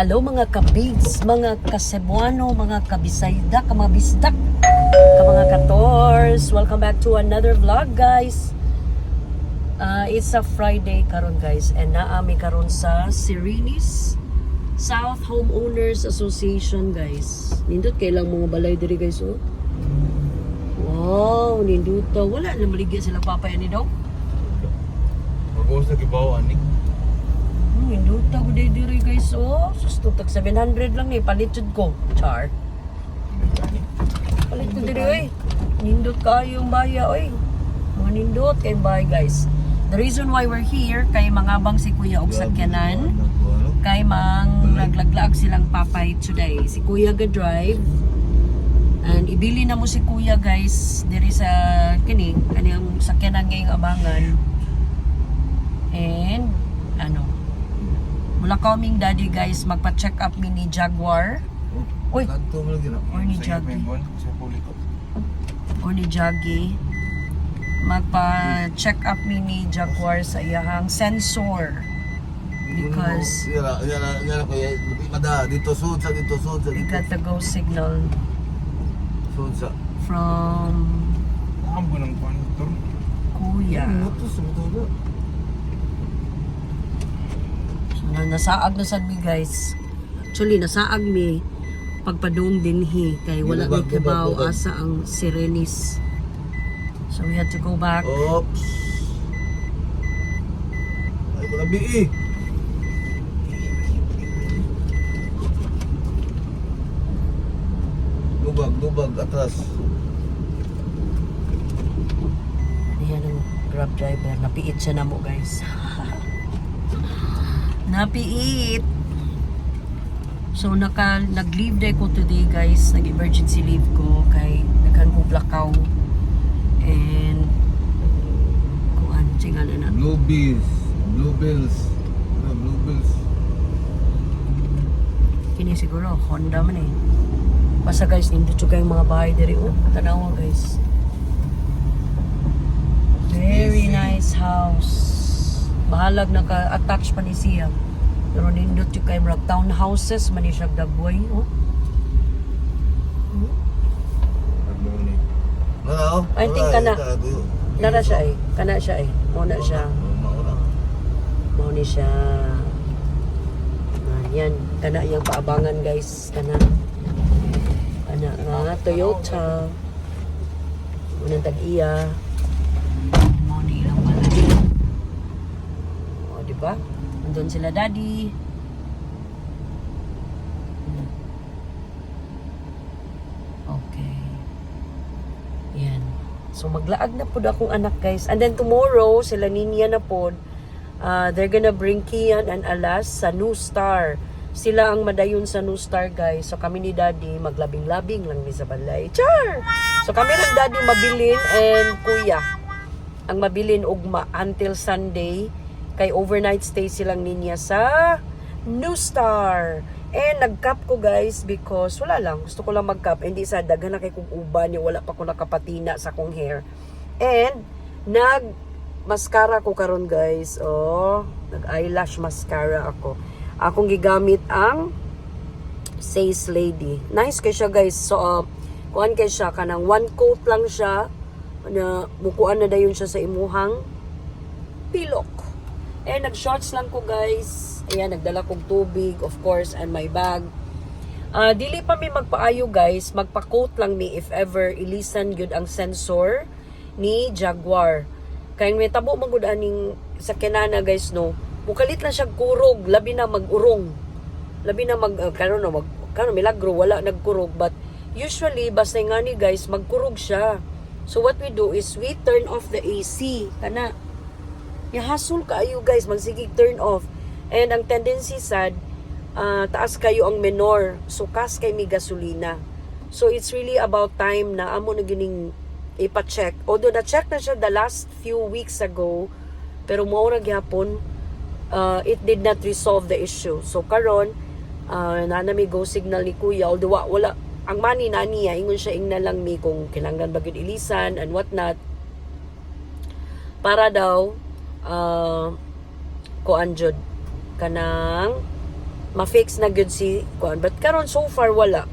Hello mga kabigs, mga kasebuano, mga kabisayda, kamabisdak, ka mga kators. Welcome back to another vlog guys. Uh, it's a Friday karon guys and naami karon sa Serenis South Homeowners Association guys. Nindot kay lang mga balay diri guys oh. Wow, nindot. Wala na maligya sila papaya ni Dong. Pag-uwas na kibaw, ani. To ko diri guys oh. Susto tag 700 lang ni palitod ko. Char. Palit ko diri oy. Nindot kayo yung baya oy. Mga nindot kay baya guys. The reason why we're here kay mangabang si Kuya og sakyanan kay mang naglaglag silang papay today. Si Kuya ga drive and ibili na mo si Kuya guys diri sa kining kaniyang sakyanan ngayong abangan. And ano mula kaming daddy guys magpa-check up mi ni Jaguar Uy. Or ni Sa Jackie. Ibon, Sa puliko. o ni Jaggy magpa-check up mi ni Jaguar sa iyahang sensor because Yara, yara, yara ko. Lupi mada. Dito sud sa dito sud sa we got the go signal Sud sa. from Ambo ng kwantor. Kuya. Ito sa mutulo. So, na nasaag na sad mi guys. Actually, nasaag mi pagpadung dinhi kay wala kibaw gubag. asa ang Serenis. So we had to go back. Oops. Ay, ko labi eh. Lubag, lubag, atras. Ayan ang grab driver. Napiit siya na mo guys. Napiit. So naka nag-leave day ko today guys. Nag-emergency leave ko kay naghan ko blackout. And kuan tinga na na. Blue bills. Blue bills. Ano, blue bills. Kini siguro Honda man eh. Basta guys, nindot yung kayong mga bahay diri oh. Tanawa guys. Very nice house. Bahalag naka-attach pa ni siya. Pero nindot yung kayong mga townhouses man ni siya dagway oh. Ano? I think kana. Nara siya eh. Kana siya eh. Muna siya. Ni siya. Ah, yan. Kana yung paabangan guys. Kana. Kana nga Toyota. Unang tag-iya. Mao ni ilang pala. O, di ba? Andun sila daddy. Hmm. Okay. Yan. So maglaag na pod akong anak guys. And then tomorrow sila ninya na pod. Uh, they're gonna bring Kian and Alas sa New Star. Sila ang madayon sa New Star guys. So kami ni Daddy maglabing-labing lang ni sa balay. Char! So kami rin Daddy mabilin and Kuya ang mabilin ugma until Sunday kay overnight stay silang ninya sa New Star. And nag-cup ko guys because wala lang. Gusto ko lang mag-cup. Hindi sa daghan na kay kong uban yung wala pa ko nakapatina sa kong hair. And nag mascara ko karon guys. Oh, nag eyelash mascara ako. Akong gigamit ang Says Lady. Nice kay siya guys. So uh, kuan kay siya kanang one coat lang siya na mukuan na dayon siya sa imuhang pilok. Eh, nag-shorts lang ko guys. Ayan, nagdala kong tubig, of course, and my bag. Ah, dili pa mi magpaayo guys, magpa-coat lang mi if ever ilisan gyud ang sensor ni Jaguar. Kay may tabo man gud aning sa kinana guys no. Mukalit lang siya kurog, labi na mag-urong. Labi na mag uh, karon no mag karon milagro wala nagkurog but usually basta nga ni guys magkurog siya. So what we do is we turn off the AC. Kana Yahasol kaayo guys, magsigig turn off. And ang tendency sad, ah, taas kayo ang menor. So kas kay may gasolina. So it's really about time na amo na gining ipa-check. Although na-check na siya the last few weeks ago, pero mo ra gyapon, uh, it did not resolve the issue. So karon, uh, na may go signal ni Kuya, although wa- wala, ang mani na niya, ingon siya ing na lang mi kung kinanglan bagid ilisan and what not. Para daw, uh, kuan jud kanang ma-fix na good si kuan. But karon so far wala.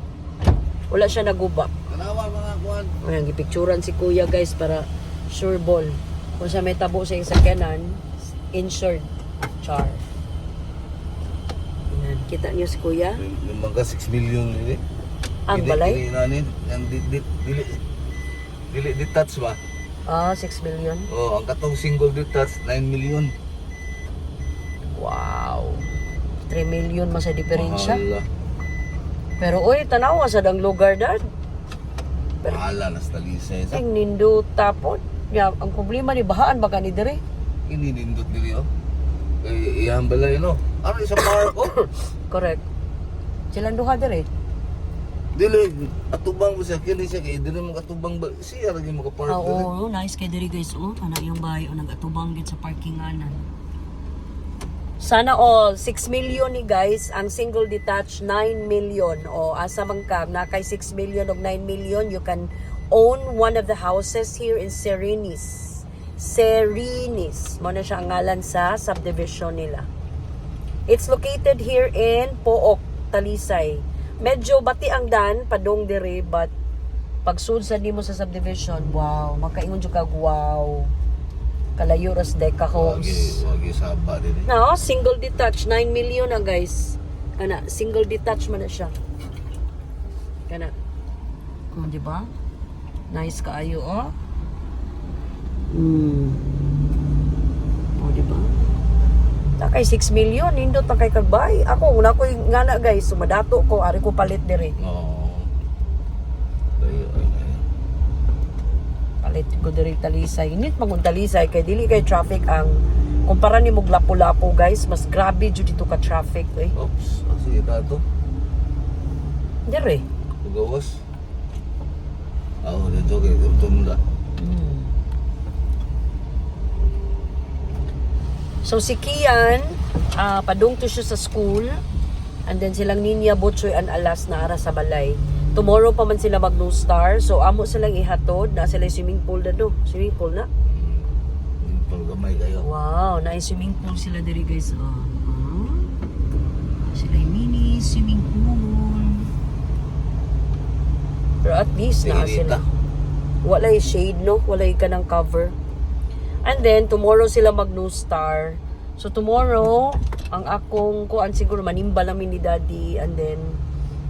Wala siya naguba. Kanawa mga kuan. Ayan, gipicturan si kuya guys para sure ball. Kung siya may tabo sa sakyanan, insured. Char. Ayan, kita niyo si kuya? Yung mga 6 million nili. Ang balay? Dili dili dili detach ba? Ah, 6 million. Oh, ang katong single detach 9 million. Wow. 3 million man sa diferensya. Mahala. Pero oy, tanawa sa dang lugar dad. Mahala na sa talisay sa. Ang nindo tapon. Ya, ang problema ni bahaan baka ni dire. Ininindot dili oh. Kay iyang balay no. Ano sa park oh. Correct. Silang duha dire. Dili atubang mo siya kini siya kay dili mo katubang ba siya ra gyud maka-park Ah, oo, nice kay diri guys. Oh, ana yung bahay o nagatubang gid sa parkinganan. Sana all 6 million ni guys, ang single detached 9 million o asa man ka na kay 6 million og 9 million you can own one of the houses here in Serenis. Serenis. Mo na siya ang ngalan sa subdivision nila. It's located here in Pook, Talisay. Medyo bati ang dan padong dire but pag sa nimo sa subdivision, wow, makaingon jud kag wow. Kalayo ras deka homes. wagi saba dili. No, single detached 9 million na guys. Kana single detached man na siya. Kana. Oh, di ba? Nice kaayo oh. Hmm. Oh, di ba? Takay 6 million, nindot ta kay kagbay. Ako, una ko ngana guys, sumadato ko, ari ko palit dire. Oh. Dayo ay ay. palit ko diri talisay init magun talisay kay dili kay traffic ang kumpara ni mog lapu-lapu guys mas grabe jud dito ka traffic eh Oops, ah, sige tato. dire Tugawas. Ah, oh, dito kay tumda. Hmm. So si Kian ah, padung to siya sa school and then silang Ninya Butchoy and Alas na ara sa balay tomorrow pa man sila mag no star so amo silang ihatod na sila swimming pool na do swimming pool na Hmm. Paggamay kayo. Wow, na swimming pool sila diri guys. Oh. Ah. Sila mini swimming pool. Pero at least na sila. Wala yung shade no, wala yung kanang cover. And then tomorrow sila mag no star. So tomorrow, ang akong kuan siguro manimba namin ni daddy and then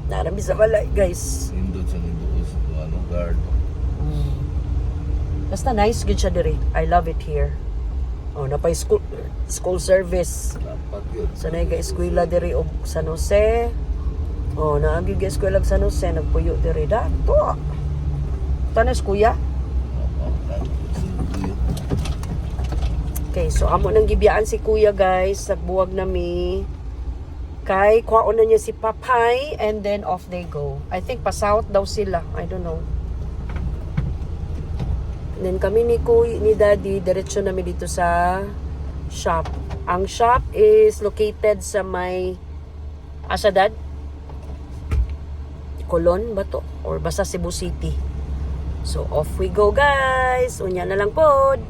narami sa balay guys. Indot sa nindot sa ano guard. Mm. Basta nice good siya diri. I love it here. Oh, napay school school service. Yun. So na eskwela diri og San Jose. Oh, na ang ga eskwela San Jose nagpuyo diri dato. Tanas kuya. Okay, so amo nang gibiyaan si kuya guys, nagbuwag na mi. Kay kwaon na niya si Papay and then off they go. I think pa south daw sila. I don't know. And then kami ni Kuy, ni Daddy, diretso namin dito sa shop. Ang shop is located sa may asa dad? Colon ba to? Or basta Cebu City. So off we go guys. Unya na lang pod.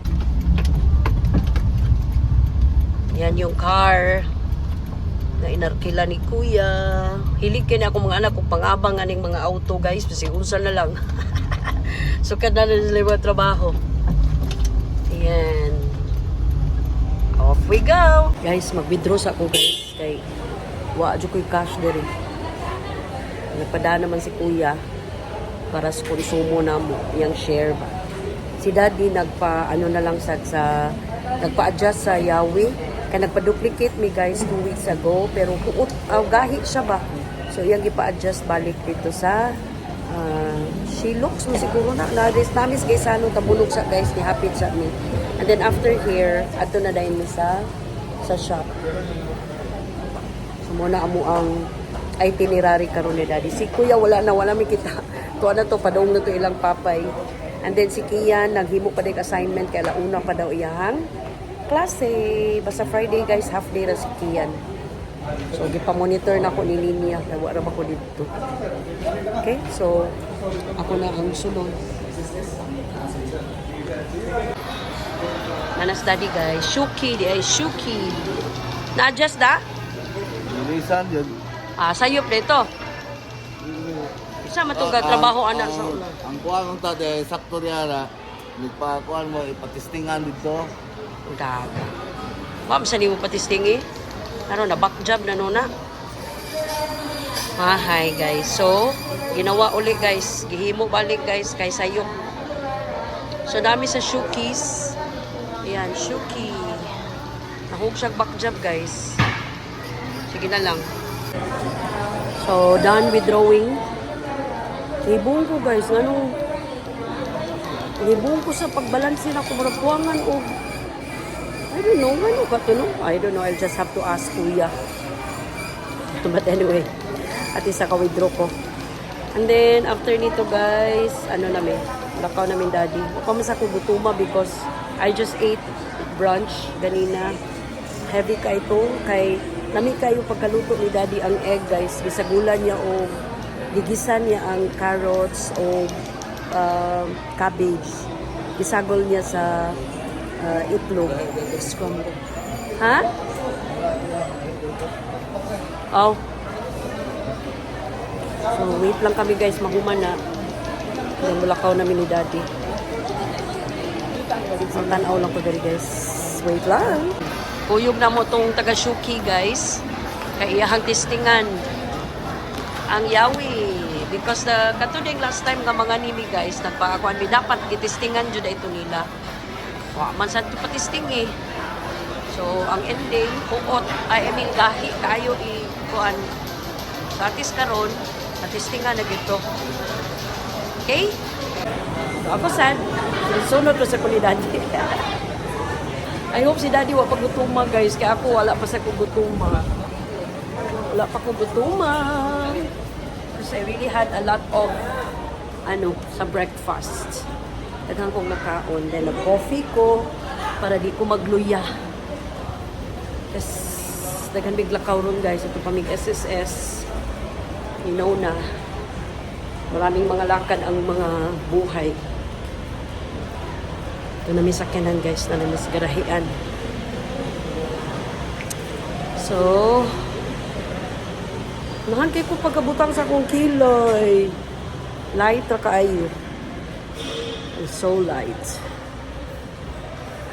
Yan yung car na inarkila ni kuya. Hilig kini ako mga anak kung pangabang aning mga auto guys. Kasi unsa na lang. so kada na yung mga trabaho. Yan. Off we go. Guys, mag-withdraw sa ako guys. Kay wa ko'y cash diri. Nagpada naman si kuya para sa konsumo na mo, yung share ba. Si daddy nagpa, ano na lang sa, sa nagpa-adjust sa Yawi. Kaya nagpa-duplicate me guys two weeks ago. Pero kuot, uh, gahi siya ba? So iyang ipa-adjust balik dito sa uh, she looks mo siguro na na this namis kay sa ano tabulog sa guys ni hapit sa me. And then after here, ato na mi sa sa shop. So muna amo ang itinerary karon ni daddy. Si kuya wala na wala mi kita. Tuwa na to padong na to ilang papay. And then si Kian naghimo pa dig assignment kay una pa daw iyang klase. Basta Friday guys half day ra si Kian. So gipa-monitor na ko ni Linya kay wala ba ko dito. Okay? So ako na ang sunod. Nanas daddy guys. Shuki di ay Shuki. Na-adjust da? Bilisan yun. Ah, sayop dito. Isa matuga trabaho anak sa una. Ang kuha ng tade, sakto niya na. Nagpakuhan mo, ipatistingan dito. Gaga. Ma'am, sa mo patistingi? Ano na, back job na nuna. Ah, hi guys. So, ginawa uli guys. Gihimo balik guys kay sayop. So, dami sa shookies. Ayan, shookie. Nahug siya back job guys. Sige na lang. So, done with drawing. Ibong ko guys, anong Ibong ko sa pagbalansin ako murag kuwangan o I don't know, ano ka to no? I don't know, I'll just have to ask kuya. But anyway, at isa ka withdraw ko. And then, after nito guys, ano namin, lakaw namin daddy. Pa ko gutuma because I just ate brunch ganina. Heavy ka ito, kay nami kayo pagkaluto ni daddy ang egg guys. Gisagulan niya o gigisan niya ang carrots o um, cabbage. Gisagol niya sa uh, itlog. Scramble. Ha? Oh. So, wait lang kami guys, mahuman na. Yung mulakaw namin ni daddy. So, tanaw lang ko dali guys. Wait lang. Kuyog na mo tong taga-shuki guys. Kay iyahang testingan ang yawi because the katuding last time nga mga nimi guys nagpaakuan mi dapat gitistingan jud ito nila wa man sa patisting eh so ang ending kuot ay I mean gahi kayo i kuan sa atis karon natistingan na gito. Okay? So ako sad sunod ko sa kuli daddy. I hope si daddy wa pagutuma guys. Kaya ako wala pa sa kugutuma. Wala pa ko gutuma. Kasi I really had a lot of ano, sa breakfast. Daghang kong nakaon. Then, nag-coffee ko para di ko magluya. Kasi, daghan big lakaw ron guys. Ito pa mig SSS. Know na. Maraming mga lakad ang mga buhay. Ito na may sakyanan guys na namis garahian. So, Nahan kay ko pagkabutang sa akong kilay. Light ra kaayo. It's so light.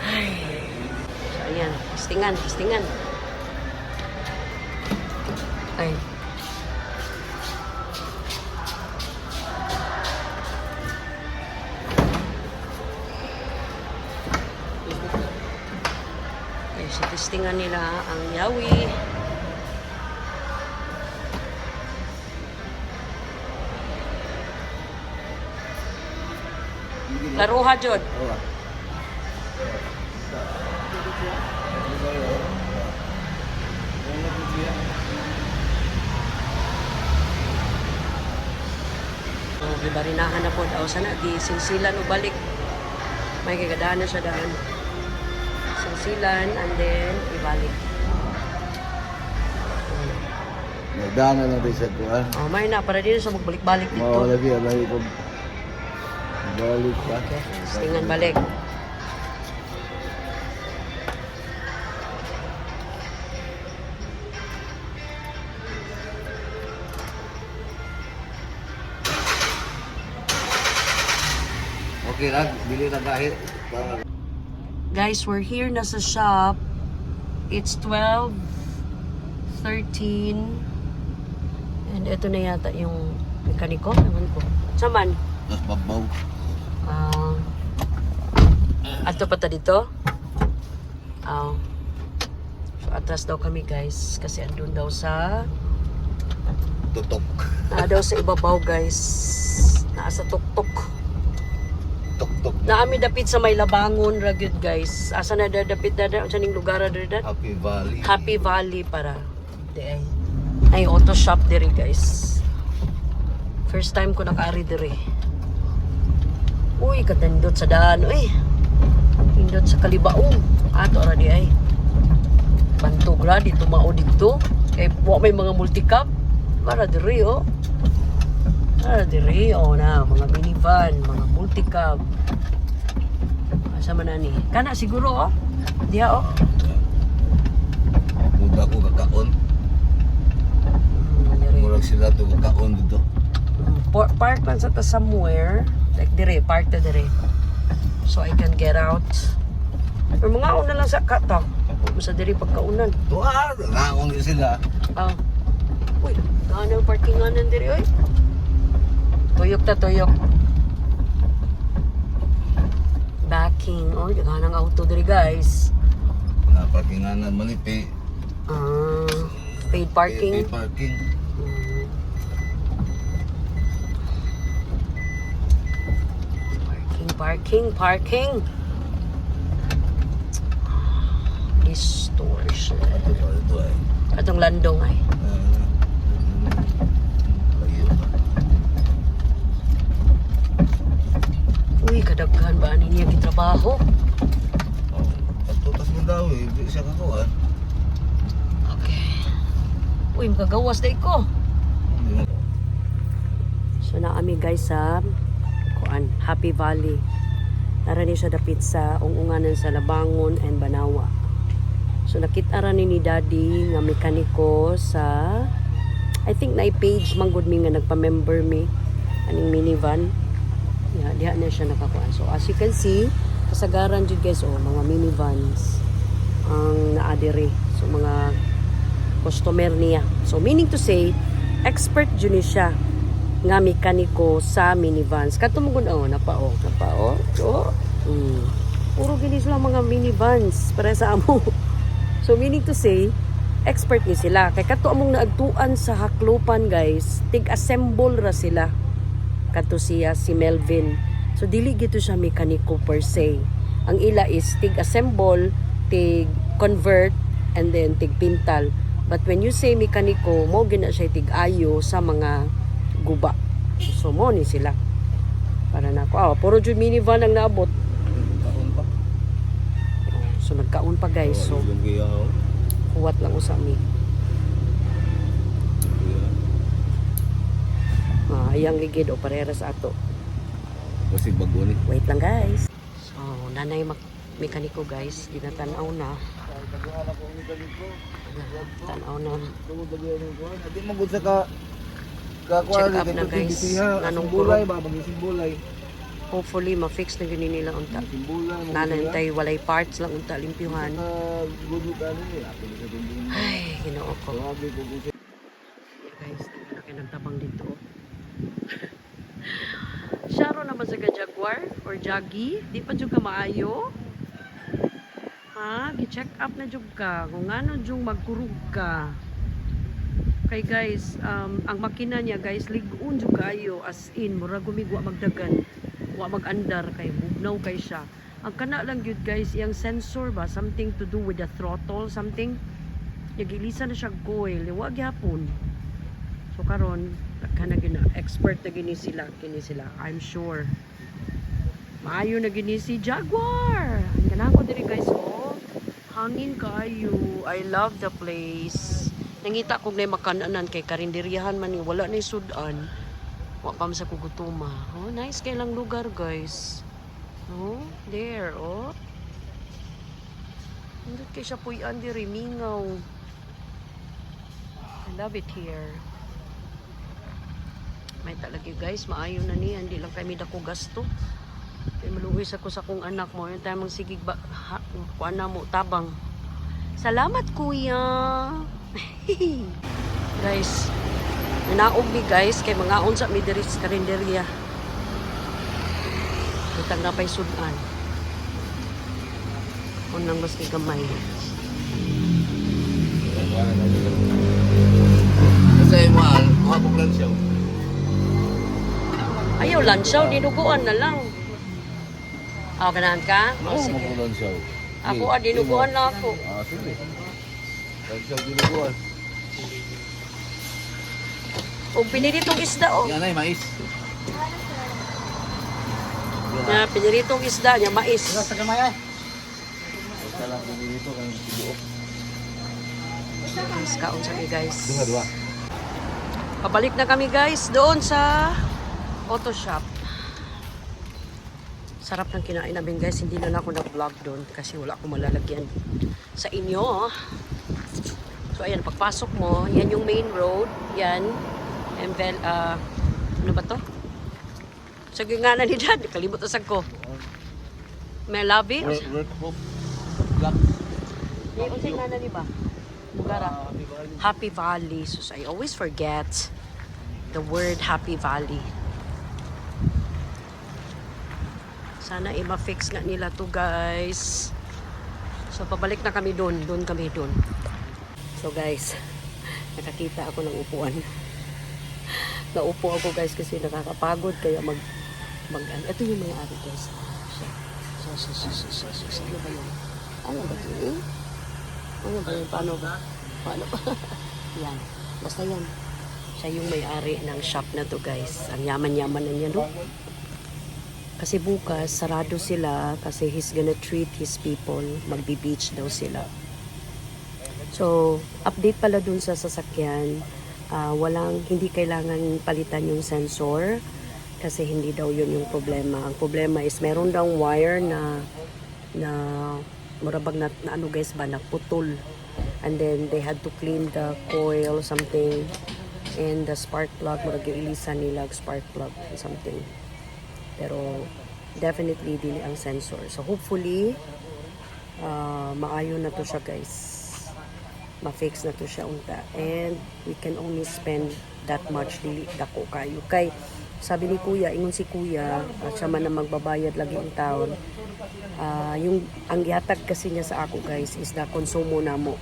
Ay. So, ayan. Testingan, testingan. Ay. Ay, sa testingan nila ang yawi. Laruha, Jod. Oo. Oh, gibarinahan na po daw sana di silsilan o balik. May kagadahan na siya daan. Silsilan and then ibalik. Nagdana na rin sa kuha. Oh, may na para din sa magbalik-balik dito. Mao lagi, lagi ko. Balik. Okay, tingan balik. Okay lang, bili na. Para Guys, we're here na sa shop. It's 12 13 and ito na yata yung mekaniko. Ewan ko. Saman? Tapos babaw. Ah. ato pa ta dito? Ah. so atras daw kami guys kasi andun daw sa Tutok. naa daw sa ibabaw guys. Naa sa tuktok. Tok-tok. Naami dapit sa may labangon ra gyud guys. Asa na da dapit da da sa ning lugar ra da? Happy Valley. Happy Valley para. Di ay. Ay auto shop diri guys. First time ko nakaari diri. Uy, katindot sa daan. Uy. Pindot sa kalibaong. Ato ra di ay. Bantog ra dito mao dito. Kay wa may mga multicab. Para diri oh. Para diri oh na mga minivan, mga multicab. Asa man ani? Kana siguro oh. Diya oh. Muda ko kakaon. sila to kaon dito. Por- park man sa ta somewhere. Like dire, park ta dire. So I can get out. Or mga una lang sa kata. Sa dire pagkaunan. Tuwa, din sila. Ah. Uy, gana ang parkinganan dire oy. Tuyok ta tuyok. Backing. Oh, gana ang auto dire guys. Na parkinganan manipi. Ah, paid parking. Paid parking. Parking, parking. Distortion. Atong landong ay. Pa. Uy, kadaghan ba ani niya gitrabaho? Oh, Pagtutas mo daw eh, siya kakuha. Okay. Uy, makagawas na ko. So na kami guys sa kuan Happy Valley. Nara ni siya dapit sa ungunganan sa Labangon and Banawa. So nakita ra ni ni Daddy nga mekaniko sa I think na page man mi nga nagpa-member mi aning minivan. Yeah, diha na siya nakakuan. So as you can see, kasagaran jud guys oh mga minivans ang naadiri. So mga customer niya. So meaning to say, expert jud ni siya nga mekaniko sa minivans. Katumugon oh, napao, napao. Oh. Mm. Puro gini sila mga minivans para sa amo. So meaning to say, expert ni sila. Kay kato among naagtuan sa haklupan guys, tig-assemble ra sila. Kato siya si Melvin. So dili gito siya mekaniko per se. Ang ila is tig-assemble, tig-convert, and then tig-pintal. But when you say mekaniko, mo gina siya tig-ayo sa mga guba. So mo ni sila. Para na ako. Ah, puro jud minivan ang naabot. Pa. So nagkaon pa guys. So kuwat lang usa mi. Ah, ayang ligid o parehas sa ato. Kasi bago ni. Wait lang guys. So, nanay mak mekaniko guys, ginatanaw na. Tanaw na. Di mo gud sa ka ka Check up na, guys. Nanong bulay bulay. Hopefully ma-fix na gini nila unta. Nanantay walay parts lang unta limpyuhan. Sa tinding. Ay, ginoo ko. Guys, laki ng tabang dito. Sharo naman sa Jaguar or Jaggy, di pa jud ka maayo. Ha, gi-check up na jud ka kung ano jud magkurug ka. Kay guys, um, ang makina niya guys, ligun jud kayo as in mura gumigwa magdagan. Wa magandar kay bugnaw kay siya. Ang kana lang gyud guys, iyang sensor ba something to do with the throttle something. Nagilisa na siya coil, wa gyapon. So karon kana gina expert na gini sila, kini sila. I'm sure. Maayo na gini si Jaguar. Ang ganako diri guys oh. Hangin kayo. I love the place. Nangita kog na makananan kay karinderyahan man ni wala ni sudan. Wa pa sa kugutuma. Oh, nice kay lang lugar guys. Oh, there oh. Hindi kay siya puyan diri mingaw. I love it here. May talaga guys, maayo na niya. Hindi lang kami dako gasto. Kaya maluhis ako sa kong anak mo. Yung tayo sigig ba, ha, na mo, tabang. Salamat kuya. guys, nanaog mi guys, kay mga unsa mi diri sa karinderya. Itag na pa'y sudan. Unang mas gamay. Kasi mahal, kuhabog lang siya. Ayaw, lansaw, dinuguan na lang. Aw, ganahan ka? O, Oo, sige. siya. Ako, ah, dinuguan na ako. Ah, sige. Lang siya dinuguan. O, piniritong isda, oh. Yan ay mais. Na, piniritong isda niya, mais. Sa kamay ay. Basta lang dito kang tibuok. Guys, kaon sa mi, guys. Duha, duha. Pabalik na kami, guys, doon sa auto shop. Sarap ng kinain namin, guys. Hindi na lang ako nag-vlog doon kasi wala akong malalagyan sa inyo. So, ayan, pagpasok mo, yan yung main road. Yan. envel, ah, ano ba to? Sa nga na ni Dad, kalimot na sag ko. May labi? Red, red hope. Black. May unsay nga na ni ba? Mugara. Happy Valley. So, I always forget the word Happy Valley. Sana i-fix nga nila to guys. So, pabalik na kami doon. Doon kami doon. So, guys, nakakita ako ng upuan. Naupo ako guys kasi nakakapagod kaya mag mag ano. Ito yung mga ari guys. So, so, so, so, so, so, so, ano ba yun? Ano ba yun? Ano ba yun? Paano ba? Paano ba? yan. Basta yan. Siya yung may-ari ng shop na to guys. Ang yaman-yaman na niya no? Kasi bukas, sarado sila kasi he's gonna treat his people. Magbi-beach daw sila. So, update pala dun sa sasakyan. ah, walang, hindi kailangan palitan yung sensor kasi hindi daw yun yung problema. Ang problema is meron daw wire na na murabag na, na ano guys ba, naputol. And then they had to clean the coil something and the spark plug, murag ilisan nila spark plug something. Pero definitely dili ang sensor. So hopefully uh, maayo na to siya guys ma-fix na to siya unta. And we can only spend that much dili dako kayo. Kay sabi ni kuya ingon si kuya at siya man na magbabayad lagi ang taon. Ah, yung ang gihatag kasi niya sa ako guys is the konsumo namo.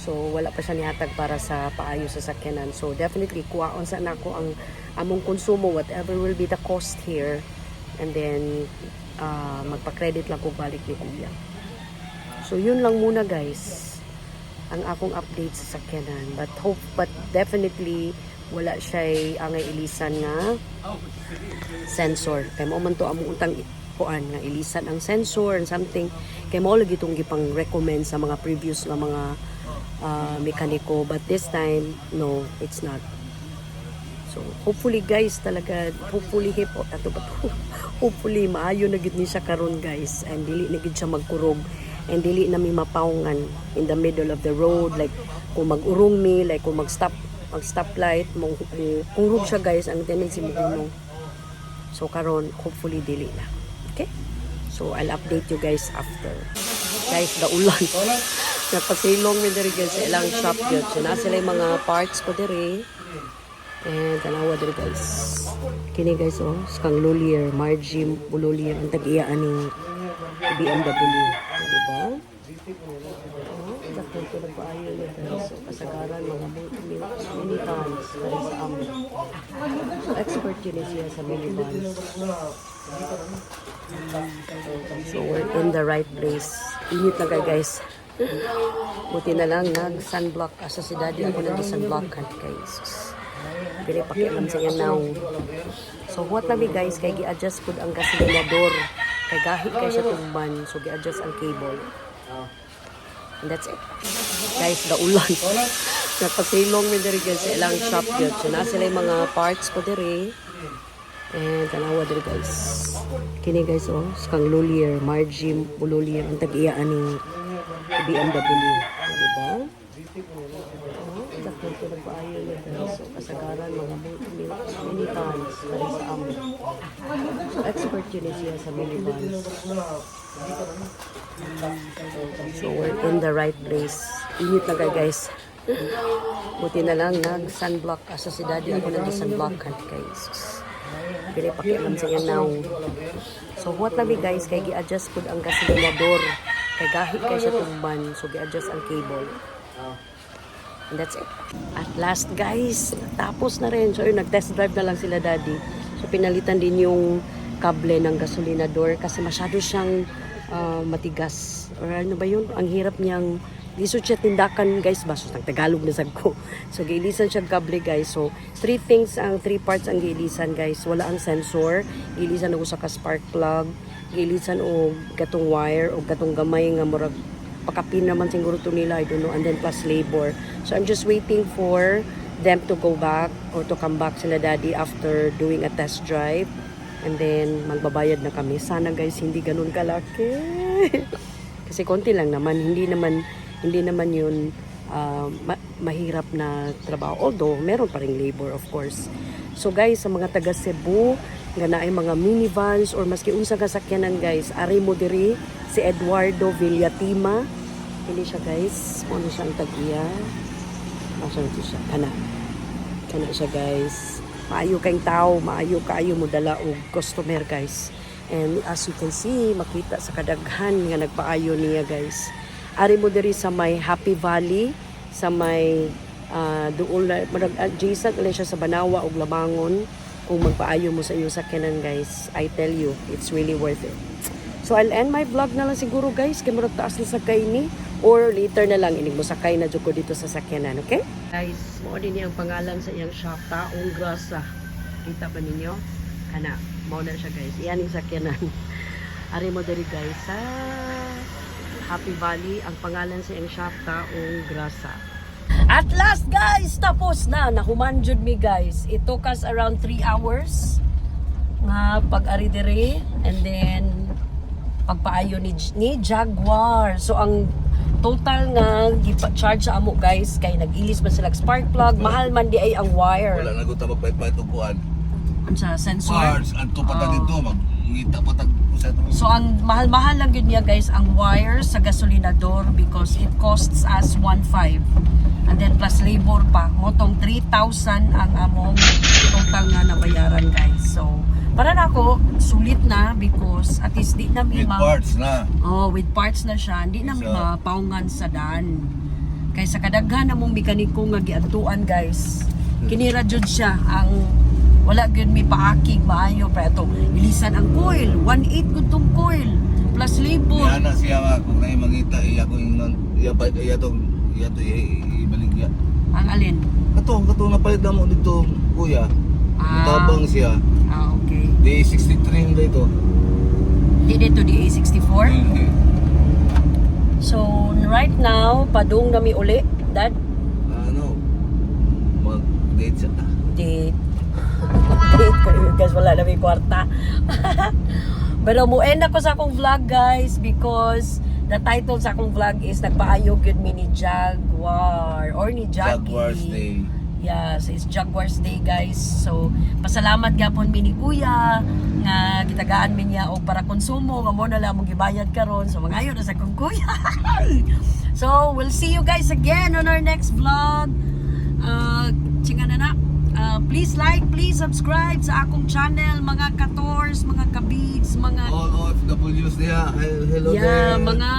So wala pa siya nihatag para sa paayo sa sakyanan. So definitely kuwaon sa nako ang among konsumo whatever will be the cost here. And then ah, magpa-credit lang ko balik ni kuya. So yun lang muna guys ang akong update sa sakyanan. But hope, but definitely, wala siya ang ilisan nga sensor. Kaya mo man to among untang kuan nga ilisan ang sensor and something. Kaya mo lagi itong gipang recommend sa mga previous nga mga ah, mekaniko. But this time, no, it's not. So, hopefully guys, talaga, hopefully hip, ato ba to? hopefully, maayo na gid ni siya karon guys. And dili na gid siya magkurog. And dili na mi mapawngan in the middle of the road. Like, kung mag-urong mi, like kung mag-stop, mag-stoplight, mo kurog siya guys, ang tendency mo hunong. So, karon hopefully dili na. Okay? So, I'll update you guys after. Guys, the ulan. Napasilong mi diri guys ilang shop yun. So, na sila mga parts ko diri. And tanawa diri guys. Kini guys oh, skang Lulier, Margie Bululier ang tag-iyaan ni BMW. Diba? Oh, dakon ko na paayo niya guys. So, kasagaran mga vans kaya sa amo. So, expert yun siya sa mini vans. So, we're in the right place. Init na kay guys. Buti na lang nag-sunblock. Asa si daddy ako nag-sunblock kay Jesus. Dili pakialam sa now. So what na guys kay gi-adjust pud ang gasilinador. Kay gahi kay siya tumban so gi-adjust ang cable. And that's it. Guys, the ulan. Nagpasilong mi diri guys sa ilang shop yun. So na sila mga parts ko diri. And tanawa diri guys. Kini guys oh, skang Lulier, Margie Bululier ang tag-iyaan ni BMW. Diba? Oh, dakon ko na paayo niya guys. So, kasagaran mga vans kaya sa amo. Expert yun siya sa mini vans. So, we're in the right place. Init na kay guys. Buti na lang nag-sunblock. Asa si daddy ako nag-sunblock kay Jesus. Pili pakialam sa now. So, what na mi guys, kay gi-adjust pud ang gasilinador. Kay gahi kay siya tumban. So, gi-adjust ang cable. And that's it. At last guys, tapos na rin. So yun, nag-test drive na lang sila daddy. So pinalitan din yung kable ng gasolinador kasi masyado siyang ah, matigas. Or ano ba yun? Ang hirap niyang lisod siya tindakan guys baso ng Tagalog na sag ko. So giilisan siya kable guys. So three things ang three parts ang giilisan guys. Wala ang sensor, giilisan og usa ka spark plug, giilisan og gatong wire o gatong gamay nga murag pakapin naman siguro to nila, I don't know, and then plus labor. So I'm just waiting for them to go back or to come back sila daddy after doing a test drive. And then magbabayad na kami. Sana guys, hindi ganun kalaki. Kasi konti lang naman, hindi naman hindi naman yun uh, ma- mahirap na trabaho. Although, meron pa rin labor of course. So guys, sa mga taga Cebu, nga mga minivans or maski unsa ka sakyanan guys, ari mo diri si Eduardo Villatima. Hindi siya guys, na siyang tag-iya. Asa na siya? Kana. Kana siya guys. Maayo kayong tao, maayo kaayo mo dala og customer guys. And as you can see, makita sa kadaghan nga nagpaayo niya guys. Ari mo diri sa may Happy Valley, sa may uh, doon na adjacent ulit siya sa Banawa ug Labangon kung magpaayo mo sa iyo sakyanan guys. I tell you, it's really worth it. So I'll end my vlog na lang siguro guys kay murag taas na sakay ni or later na lang inig mo sakay na ko dito sa sakyanan, okay? Guys, mo din ang pangalan sa iyang shop Taong Grasa. Kita ba ninyo? Kana, mao na siya guys. Iyan yung sakyanan. Ari mo diri guys sa Happy Valley ang pangalan sa iyang shop Taong Grasa. At last guys, tapos na. Nahuman jud mi guys. It took us around 3 hours nga pag-ari diri and then pagpaayo ni, ni Jaguar. So ang total nga gipa-charge sa amo guys kay nag-ilis man sila spark plug, mahal man di ay ang wire. Wala na ko ta magpait-pait og kuan. Unsa sensor? Parts adto pa ta Oh. dito magngita pa tag. So ang mahal-mahal lang yun niya guys ang wire sa gasolinador because it costs us 1.5 and then plus labor pa motong 3,000 ang among total nga nabayaran guys. So para na ako sulit na because at least di na mi with ma- parts na. Oh, with parts na siya, hindi na may Isa. mapaungan sa daan. Kay sa kadaghan namong mekaniko nga giadtuan guys. Kinira jud siya ang wala gyud mi paakig maayo pa ito. Ilisan ang coil, 1.8 gud tong coil plus labor. Iya na siya nga kung naay mangita iya ko ingon iya pa iya to iya to i- ibaligya. Ang alin? Kato kato na palit na mo dito kuya. Ah. Tabang siya. Ah, okay. Di 63 na ito. Di dito di A64. Mhm. So, right now, padung nami uli. Dad, Ano? Mag-date siya date. date ko yun, guys. Wala na may kwarta. Pero mo end ako sa akong vlog guys because the title sa akong vlog is Nagpaayog yun mi ni Jaguar or ni Jackie. Jaguars Day. Yes, it's Jaguars Day guys. So, pasalamat gapon mi ni Kuya nga gitagaan mi niya og para konsumo nga mo na lang gibayad karon. So, mangayo na sa akong Kuya. so, we'll see you guys again on our next vlog. Uh, na na. Uh, please like, please subscribe sa akong channel, mga kators, mga kabigs, mga All OFWs. Hi- Hello yeah, there. mga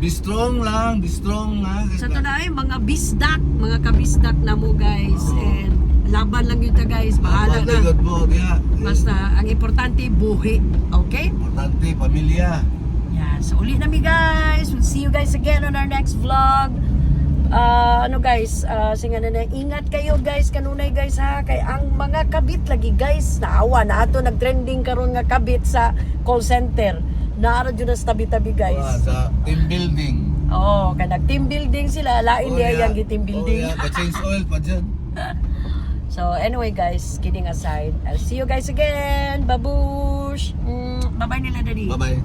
Be strong lang, be strong ha. sa to na ay mga bisdak, mga kabisdak na mo guys. Oo. And laban lang yun ta guys, bahala na. Mo diha. Basta ang importante buhi. Okay? Importante pamilya. Yeah, so uli na mi guys. We'll see you guys again on our next vlog. Ah, ano guys, uh, singa na na, ingat kayo guys, kanunay guys ha, kay ang mga kabit lagi guys, naawa na ato nagtrending karon nga kabit sa call center. Naara dyan sa tabi-tabi Ah, guys. sa team building. Oo, oh, kay nag team building sila, lain Oh, niya yeah. yung team building. Oh, yeah. Pa-change oil pa dyan. So anyway guys, kidding aside, I'll see you guys again. Babush! Mm, bye-bye nila daddy. Bye-bye.